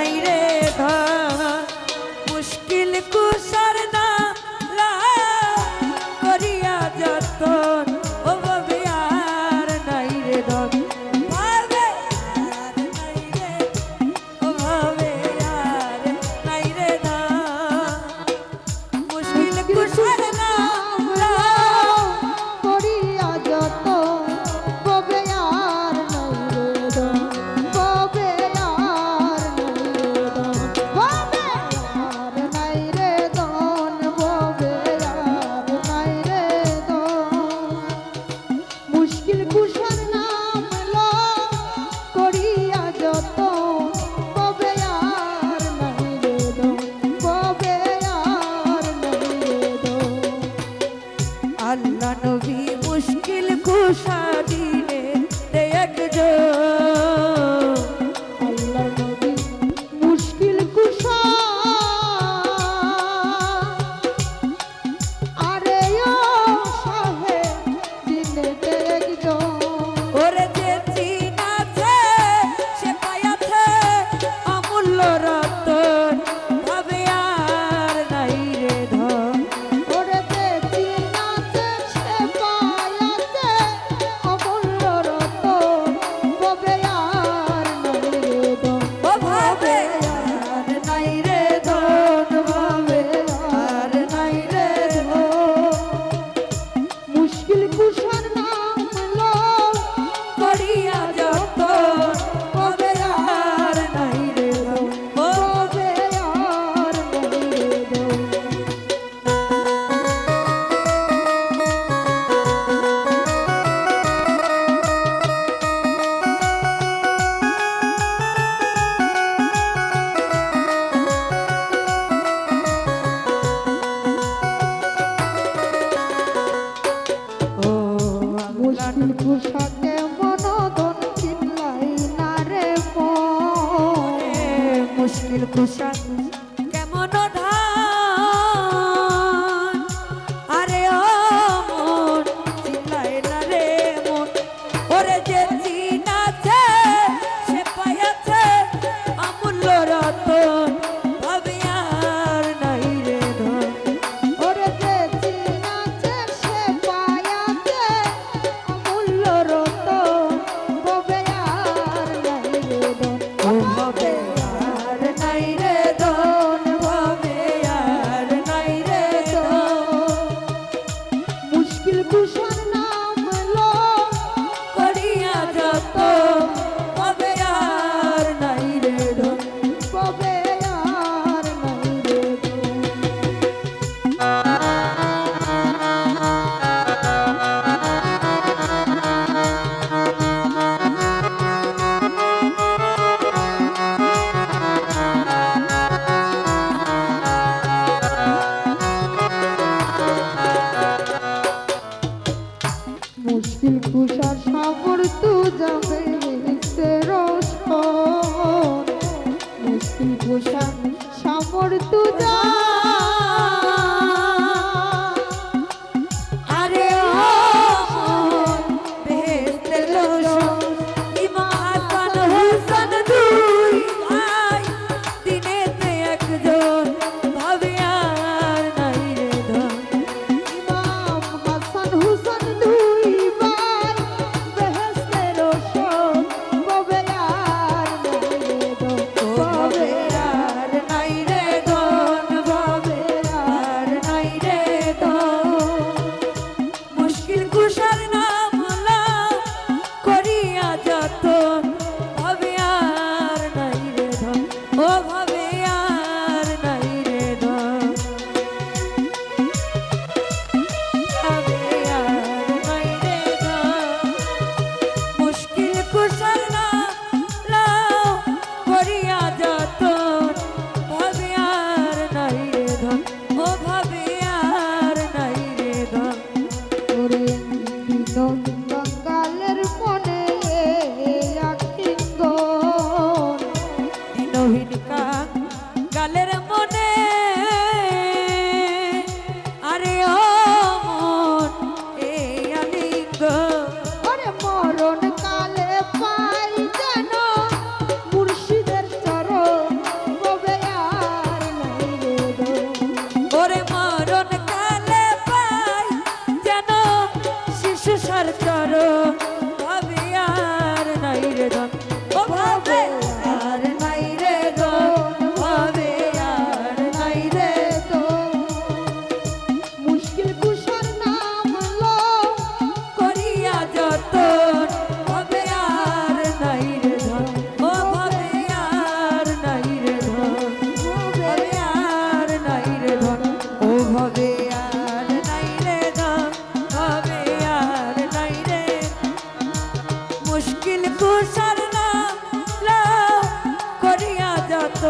aire. কেমন কুষার সাগর তু যাবে রস। মুশকিল কুষার সাগর মুশকিল কুসার না করিয়া যত